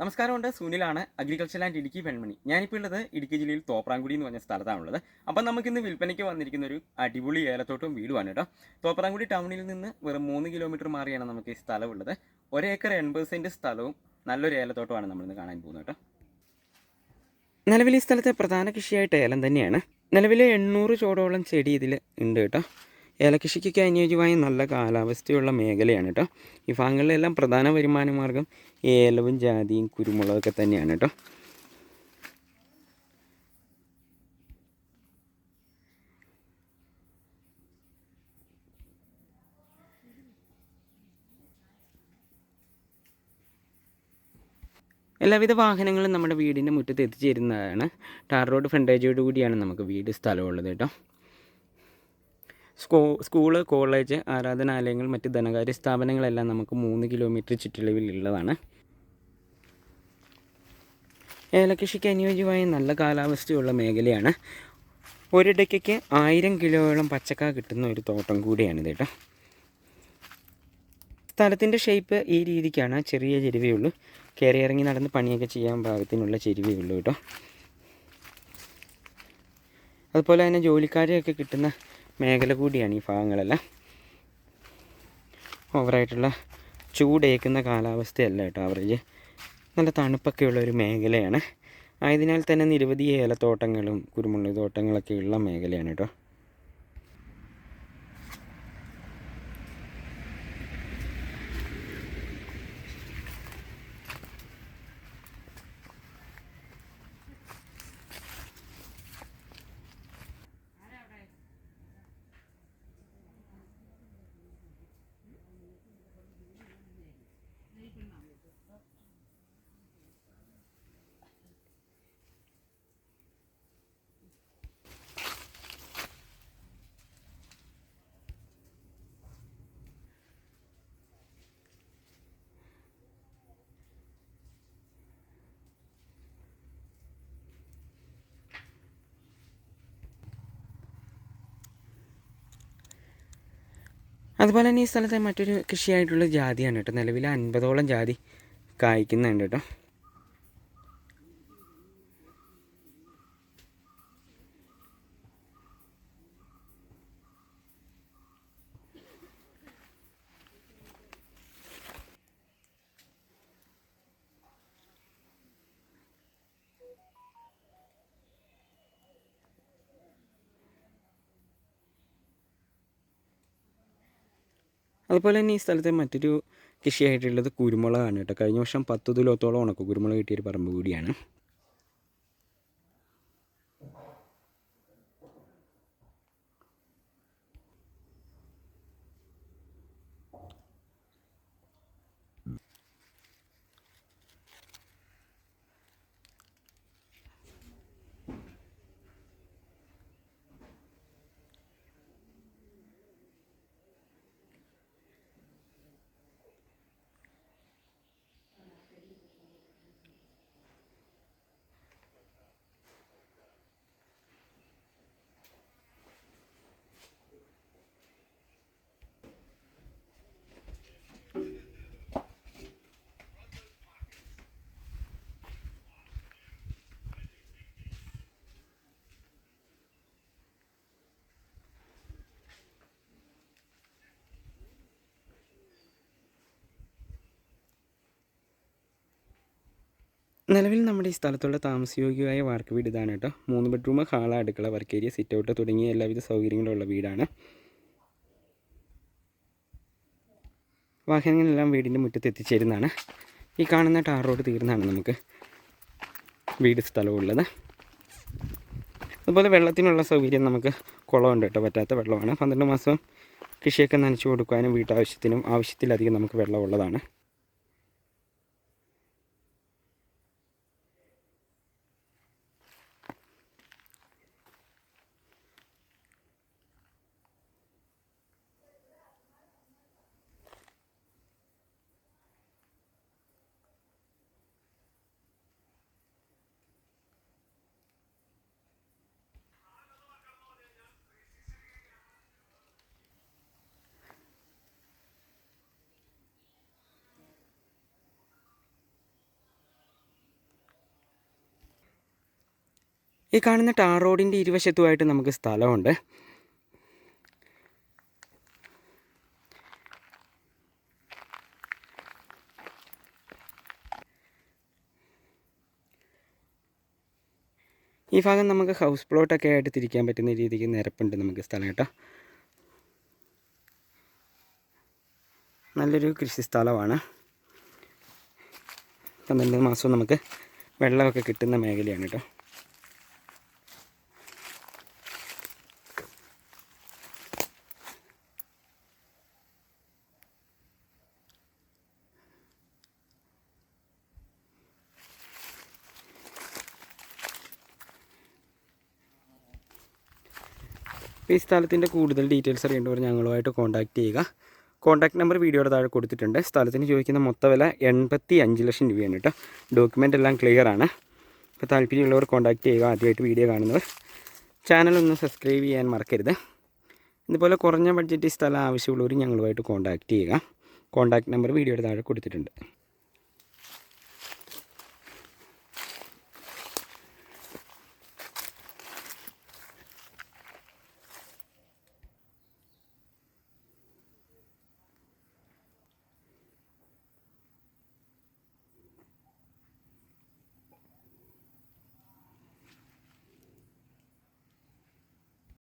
നമസ്കാരമുണ്ട്. സുനിലാണ് agriculture and Idukki പെൺമണി ഞാനിപ്പോൾ ഉള്ളത് ഇടുക്കി ജില്ലയിൽ തോപ്രാങ്കുടി എന്ന് പറഞ്ഞ സ്ഥലത്താണുള്ളത്. അപ്പം നമുക്കിന്ന് വിൽപ്പനയ്ക്ക് വന്നിരിക്കുന്ന ഒരു അടിപൊളി ഏലത്തോട്ടവും വീടുമാണ് കേട്ടോ. തോപ്രാങ്കുടി ടൗണിൽ നിന്ന് വെറും മൂന്ന് കിലോമീറ്റർ മാറിയാണ് നമുക്ക് ഈ സ്ഥലമുള്ളത്. ഒരേക്കർ എൺപത് സെന്റ് സ്ഥലവും നല്ലൊരു ഏലത്തോട്ടമാണ് നമ്മളിന്ന് കാണാൻ പോകുന്നത് കേട്ടോ. നിലവിൽ ഈ സ്ഥലത്തെ പ്രധാന കൃഷിയായിട്ട് ഏലം തന്നെയാണ്. നിലവിലെ എണ്ണൂറ് ചോടോളം ചെടി ഇതിൽ ഉണ്ട് കേട്ടോ. ഏലകൃഷിക്കൊക്കെ അനുയോജ്യമായ നല്ല കാലാവസ്ഥയുള്ള മേഖലയാണ് കേട്ടോ. ഈ ഭാഗങ്ങളിലെല്ലാം പ്രധാന വരുമാന മാർഗം ഏലവും ജാതിയും കുരുമുളകൊക്കെ തന്നെയാണ് കേട്ടോ. എല്ലാവിധ വാഹനങ്ങളും നമ്മുടെ വീടിന്റെ മുറ്റത്ത് എത്തിച്ചേരുന്നതാണ്. ടാർ റോഡ് ഫ്രണ്ടേജോട് കൂടിയാണ് നമുക്ക് വീട് സ്ഥലമുള്ളത് കേട്ടോ. സ്കൂ സ്കൂൾ കോളേജ് ആരാധനാലയങ്ങൾ മറ്റ് ധനകാര്യ സ്ഥാപനങ്ങളെല്ലാം നമുക്ക് മൂന്ന് കിലോമീറ്റർ ചുറ്റളവിലുള്ളതാണ്. ഏലകൃഷിക്ക് അനുയോജ്യമായ നല്ല കാലാവസ്ഥയുള്ള മേഖലയാണ്. ഒരിടയ്ക്ക് ആയിരം കിലോയോളം പച്ചക്ക കിട്ടുന്ന ഒരു തോട്ടം കൂടിയാണിത് കേട്ടോ. സ്ഥലത്തിന്റെ ഷേപ്പ് ഈ രീതിക്കാണ് ചെറിയ ചെരുവേ ഉള്ളൂ. കയറി ഇറങ്ങി നടന്ന് പണിയൊക്കെ ചെയ്യാൻ പാകത്തിനുള്ള ചെരുവേ ഉള്ളൂ കേട്ടോ. അതുപോലെ തന്നെ ജോലിക്കാരെയൊക്കെ കിട്ടുന്ന മേഖല കൂടിയാണ് ഈ ഭാഗങ്ങളെല്ലാം. ഓവറായിട്ടുള്ള ചൂടേക്കുന്ന കാലാവസ്ഥയല്ല കേട്ടോ ആവറേജ് നല്ല തണുപ്പൊക്കെയുള്ള ഒരു മേഖലയാണ്. ആയതിനാൽ തന്നെ നിരവധി ഏലത്തോട്ടങ്ങളും കുരുമുളക് തോട്ടങ്ങളൊക്കെ ഉള്ള മേഖലയാണ് കേട്ടോ. അതുപോലെ തന്നെ ഈ സ്ഥലത്തെ മറ്റൊരു കൃഷിയായിട്ടുള്ള ജാതിയാണ് കേട്ടോ. നിലവിൽ അൻപതോളം ജാതി കായ്ക്കുന്നുണ്ട് കേട്ടോ. അതുപോലെ തന്നെ ഈ സ്ഥലത്തെ മറ്റൊരു കൃഷിയായിട്ടുള്ളത് കുരുമുളകാണ് കേട്ടോ. കഴിഞ്ഞ വർഷം പത്ത് തുലോത്തോളം ഉണക്ക കുരുമുളക് കിട്ടിയൊരു പറമ്പ് കൂടിയാണ്. നിലവിൽ നമ്മുടെ ഈ സ്ഥലത്തുള്ള താമസയോഗ്യമായ വാർക്ക് വീട് ഇതാണ് കേട്ടോ. മൂന്ന് ബെഡ്റൂം ഹാള അടുക്കള വർക്ക് ഏരിയ സിറ്റ് ഔട്ട് തുടങ്ങിയ എല്ലാവിധ സൗകര്യങ്ങളുള്ള വീടാണ്. വാഹനങ്ങളെല്ലാം വീടിന്റെ മുറ്റത്ത് എത്തിച്ചേരുന്നതാണ്. ഈ കാണുന്ന ടാർ റോഡ് തീർന്നാണ് നമുക്ക് വീട് സ്ഥലമുള്ളത്. അതുപോലെ വെള്ളത്തിനുള്ള സൗകര്യം നമുക്ക് കുളമുണ്ട് കേട്ടോ പറ്റാത്ത വെള്ളമാണ്. പന്ത്രണ്ട് മാസം കൃഷിയൊക്കെ നനച്ചു കൊടുക്കാനും വീട്ടാവശ്യത്തിനും ആവശ്യത്തിലധികം നമുക്ക് വെള്ളമുള്ളതാണ്. ഈ കാണുന്ന ടാർ റോഡിന്റെ ഇരുവശത്തുമായിട്ട് നമുക്ക് സ്ഥലമുണ്ട്. ഈ ഭാഗം നമുക്ക് ഹൗസ് പ്ലോട്ടൊക്കെ ആയിട്ട് തിരിക്കാൻ പറ്റുന്ന രീതിക്ക് നിരപ്പുണ്ട് നമുക്ക് സ്ഥലം കേട്ടോ. നല്ലൊരു കൃഷി സ്ഥലമാണ്. പന്ത്രണ്ട് മാസവും നമുക്ക് വെള്ളമൊക്കെ കിട്ടുന്ന മേഖലയാണ് കേട്ടോ. അപ്പോൾ ഈ സ്ഥലത്തിന്റെ കൂടുതൽ ഡീറ്റെയിൽസ് അറിയേണ്ടവർ ഞങ്ങളുമായിട്ട് കോൺടാക്റ്റ് ചെയ്യുക. കോൺടാക്ട് നമ്പർ വീഡിയോയുടെ താഴെ കൊടുത്തിട്ടുണ്ട്. സ്ഥലത്തിന് ചോദിക്കുന്ന മൊത്ത വില എൺപത്തി അഞ്ച് ലക്ഷം രൂപയാണ് കേട്ടോ. ഡോക്യുമെന്റ് എല്ലാം ക്ലിയർ ആണ്. അപ്പോൾ താല്പര്യമുള്ളവർ കോൺടാക്ട് ചെയ്യുക. ആദ്യമായിട്ട് വീഡിയോ കാണുന്നവർ ഒന്ന് സബ്സ്ക്രൈബ് ചെയ്യാൻ മറക്കരുത്. ഇതുപോലെ കുറഞ്ഞ ബഡ്ജറ്റ് സ്ഥലം ആവശ്യമുള്ളവർ ഞങ്ങളുമായിട്ട് കോൺടാക്ട് ചെയ്യുക. കോൺടാക്ട് നമ്പർ വീഡിയോയുടെ താഴെ കൊടുത്തിട്ടുണ്ട്.